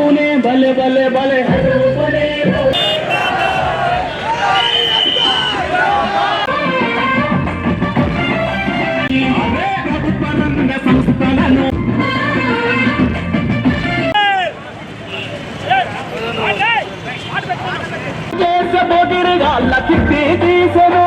పునే భలే భలే భలే పునే ప్రభుత్వ రంగ సంస్థలను చేసే బోగిరిగాళ్ళ తిప్పి తీసెను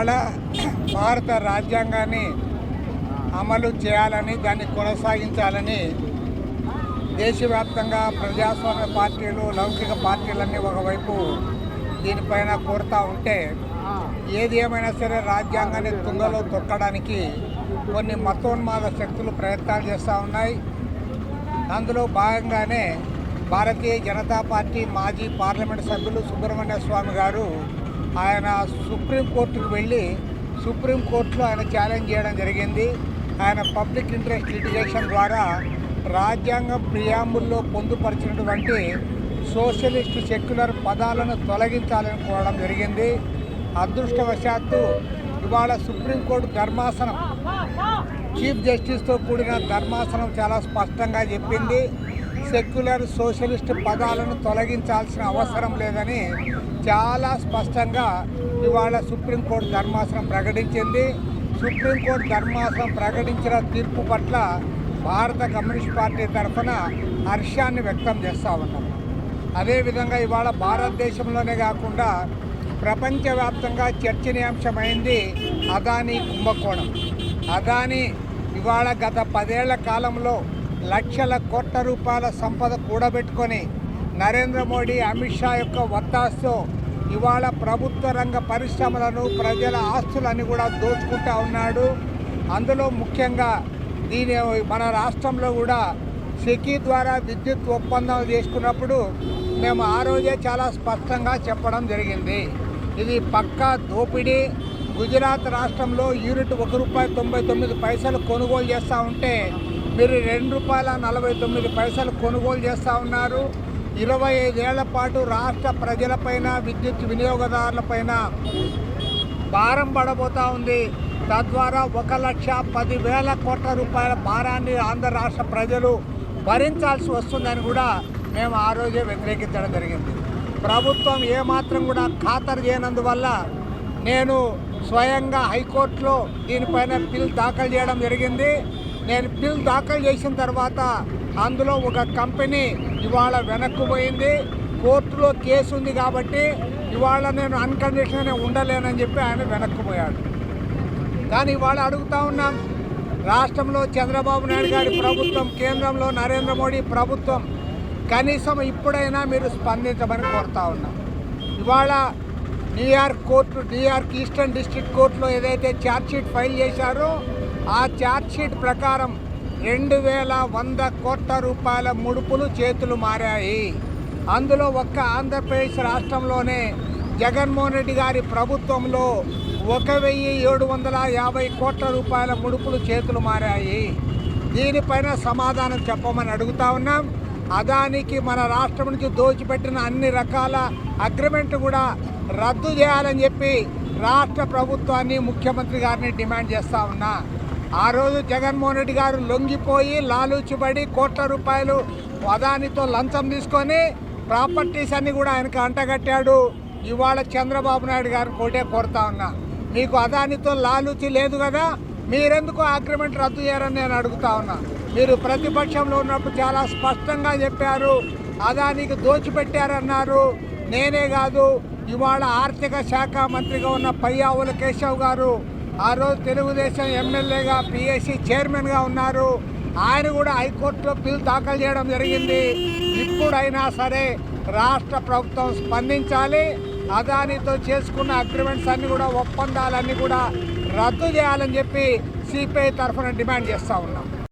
ఇవాళ భారత రాజ్యాంగాన్ని అమలు చేయాలని దాన్ని కొనసాగించాలని దేశవ్యాప్తంగా ప్రజాస్వామ్య పార్టీలు లౌకిక పార్టీలన్నీ ఒకవైపు దీనిపైన కోరుతూ ఉంటే ఏది ఏమైనా సరే రాజ్యాంగాన్ని తుంగలో తొక్కడానికి కొన్ని మతోన్మాద శక్తులు ప్రయత్నాలు చేస్తూ ఉన్నాయి. అందులో భాగంగానే భారతీయ జనతా పార్టీ మాజీ పార్లమెంట్ సభ్యులు సుబ్రహ్మణ్య స్వామి గారు ఆయన సుప్రీంకోర్టుకు వెళ్ళి సుప్రీంకోర్టులో ఆయన ఛాలెంజ్ చేయడం జరిగింది. ఆయన పబ్లిక్ ఇంట్రెస్ట్ లిటిగేషన్ ద్వారా రాజ్యాంగ ప్రియాంబుల్లో పొందుపరిచినటువంటి సోషలిస్ట్ సెక్యులర్ పదాలను తొలగించాలని కోరడం జరిగింది. అదృష్టవశాత్తు ఇవాళ సుప్రీంకోర్టు ధర్మాసనం చీఫ్ జస్టిస్తో కూడిన ధర్మాసనం చాలా స్పష్టంగా చెప్పింది. సెక్యులర్ సోషలిస్ట్ పదాలను తొలగించాల్సిన అవసరం లేదని చాలా స్పష్టంగా ఇవాళ సుప్రీంకోర్టు ధర్మాసనం ప్రకటించింది. సుప్రీంకోర్టు ధర్మాసనం ప్రకటించిన తీర్పు పట్ల భారత కమ్యూనిస్ట్ పార్టీ తరఫున హర్షాన్ని వ్యక్తం చేస్తూ ఉన్నాం. అదేవిధంగా ఇవాళ భారతదేశంలోనే కాకుండా ప్రపంచవ్యాప్తంగా చర్చనీయాంశమైంది అదానీ కుంభకోణం. అదానీ ఇవాళ గత పదేళ్ళ కాలంలో లక్షల కోట్ల రూపాయల సంపద కూడబెట్టుకొని నరేంద్ర మోడీ అమిత్ షా యొక్క వత్తాస్తో ఇవాళ ప్రభుత్వ రంగ పరిశ్రమలను ప్రజల ఆస్తులని కూడా దోచుకుంటా ఉన్నాడు. అందులో ముఖ్యంగా దీని మన రాష్ట్రంలో కూడా సెకీ ద్వారా విద్యుత్ ఒప్పందాలు చేసుకున్నప్పుడు మేము ఆ రోజే చాలా స్పష్టంగా చెప్పడం జరిగింది. ఇది పక్కా దోపిడీ. గుజరాత్ రాష్ట్రంలో యూనిట్ ఒక రూపాయి తొంభై తొమ్మిది పైసలు కొనుగోలు చేస్తూ ఉంటే మీరు రెండు రూపాయల నలభై తొమ్మిది పైసలు కొనుగోలు చేస్తూ ఉన్నారు. ఇరవై ఐదేళ్ళ పాటు రాష్ట్ర ప్రజలపైన విద్యుత్ వినియోగదారులపైన భారం పడబోతా ఉంది. తద్వారా ఒక లక్ష పదివేల కోట్ల రూపాయల భారాన్ని ఆంధ్ర రాష్ట్ర ప్రజలు భరించాల్సి వస్తుందని కూడా మేము ఆ రోజే వ్యతిరేకించడం జరిగింది. ప్రభుత్వం ఏమాత్రం కూడా ఖాతరు చేయనందువల్ల నేను స్వయంగా హైకోర్టులో దీనిపైన బిల్ దాఖలు చేయడం జరిగింది. నేను బిల్ దాఖలు చేసిన తర్వాత అందులో ఒక కంపెనీ ఇవాళ వెనక్కు పోయింది. కోర్టులో కేసు ఉంది కాబట్టి ఇవాళ నేను అన్కండిషన్గా ఉండలేనని చెప్పి ఆయన వెనక్కిపోయాడు కానీ ఇవాళ అడుగుతా ఉన్నాం రాష్ట్రంలో చంద్రబాబు నాయుడు గారి ప్రభుత్వం కేంద్రంలో నరేంద్ర మోడీ ప్రభుత్వం కనీసం ఇప్పుడైనా మీరు స్పందించమని కోరుతా ఉన్నాం. ఇవాళ New York court New York eastern district కోర్టులో ఏదైతే ఛార్జ్షీట్ ఫైల్ చేశారో ఆ ఛార్జ్షీట్ ప్రకారం రెండు వేల వంద కోట్ల రూపాయల ముడుపులు చేతులు మారాయి. అందులో ఒక్క ఆంధ్రప్రదేశ్ రాష్ట్రంలోనే జగన్మోహన్ రెడ్డి గారి ప్రభుత్వంలో ఒక వెయ్యి ఏడు వందల యాభై కోట్ల రూపాయల ముడుపులు చేతులు మారాయి. దీనిపైన సమాధానం చెప్పమని అడుగుతా ఉన్నాం. అదానికి మన రాష్ట్రం నుంచి దోచిపెట్టిన అన్ని రకాల అగ్రిమెంట్ కూడా రద్దు చేయాలని చెప్పి రాష్ట్ర ప్రభుత్వాన్ని ముఖ్యమంత్రి గారిని డిమాండ్ చేస్తా ఉన్నా. ఆ రోజు జగన్మోహన్ రెడ్డి గారు లొంగిపోయి లాలూచిబడి కోట్ల రూపాయలు అదానితో లంచం తీసుకొని ప్రాపర్టీస్ అన్నీ కూడా ఆయనకు అంటగట్టాడు. ఇవాళ చంద్రబాబు నాయుడు గారిని కోటే కోరుతా ఉన్నా. మీకు అదానితో లాలూచి లేదు కదా మీరెందుకు అగ్రిమెంట్ రద్దు చేయరని నేను అడుగుతా ఉన్నా. మీరు ప్రతిపక్షంలో ఉన్నప్పుడు చాలా స్పష్టంగా చెప్పారు అదానికి దోచిపెట్టారన్నారు. నేనే కాదు ఇవాళ ఆర్థిక శాఖ మంత్రిగా ఉన్న పయ్యావుల కేశవ్ గారు ఆ రోజు తెలుగుదేశం ఎమ్మెల్యేగా పిఎస్సి చైర్మన్గా ఉన్నారు. ఆయన కూడా హైకోర్టులో బిల్ దాఖలు చేయడం జరిగింది. ఇప్పుడైనా సరే రాష్ట్ర ప్రభుత్వం స్పందించాలి. అదానితో చేసుకున్న అగ్రిమెంట్స్ అన్నీ కూడా ఒప్పందాలన్నీ కూడా రద్దు చేయాలని చెప్పి సిపిఐ తరఫున డిమాండ్ చేస్తూ ఉన్నాం.